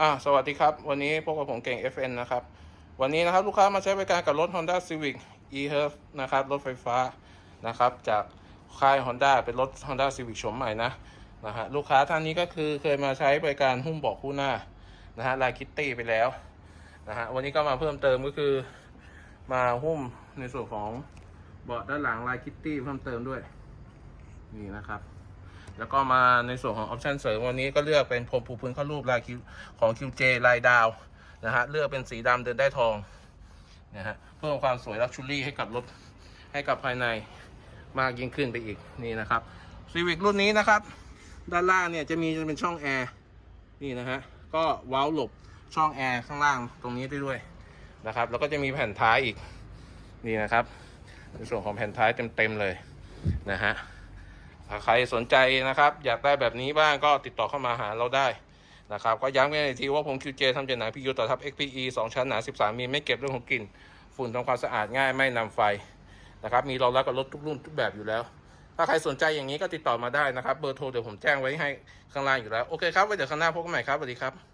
อ่าสวัสดีครับ วันนี้พบกับผมเก่ง FN นะครับ วันนี้นะครับลูกค้ามาใช้บริการกับรถ Honda Civic e-Herf นะครับ รถไฟฟ้านะครับ จากค่าย Honda เป็นรถ Honda Civic โฉมใหม่นะนะฮะลูกค้าท่านนี้ก็คือเคยมาใช้บริการหุ้มเบาะคู่หน้านะฮะลายคิตตี้ไปแล้วนะฮะวันนี้ก็มาเพิ่มเติมก็คือ มาหุ้มในส่วนของเบาะด้านหลังลายคิตตี้เพิ่มเติมด้วย นี่นะครับ แล้วก็มาในส่วนของออปชันเสริมวันนี้ก็เลือกเป็นพรมปูพื้นข้ารูปลายคิวของ QJ ลายดาวนะฮะเลือกเป็นสีดำเดินได้ทองนะฮะเพิ่มความสวยลักชูรี่ให้กับรถให้กับภายในมากยิ่งขึ้นไปอีกนี่นะครับซีวิกรุ่นนี้นะครับ ด้านล่างเนี่ยจะมีจะเป็นช่องแอร์นี่นะฮะก็เว้าล์วหลบช่องแอร์ข้างล่างตรงนี้ได้ด้วยนะครับ แล้วก็จะมีแผ่นท้ายอีกนี่นะครับในส่วนของแผ่นท้ายเต็มๆเลยนะฮะ ถ้าใครสนใจนะครับ อยากได้แบบนี้บ้างก็ติดต่อเข้ามาหาเราได้นะครับก็ย้ำกันอีกทีว่าผม QJ ทำจากหนัง PU ต่อทับ XPE 2 ชั้นหนา 13มิลไม่เก็บเรื่องของกลิ่น ฝุ่นทำความสะอาดง่ายไม่นำไฟนะครับมีรองรับกับรถทุกรุ่นทุกแบบอยู่แล้ว ถ้าใครสนใจอย่างนี้ก็ติดต่อมาได้นะครับ เบอร์โทรเดี๋ยวผมแจ้งไว้ให้ข้างล่างอยู่แล้ว โอเคครับไว้เดี๋ยวข้างหน้าพบกันใหม่ครับสวัสดีครับ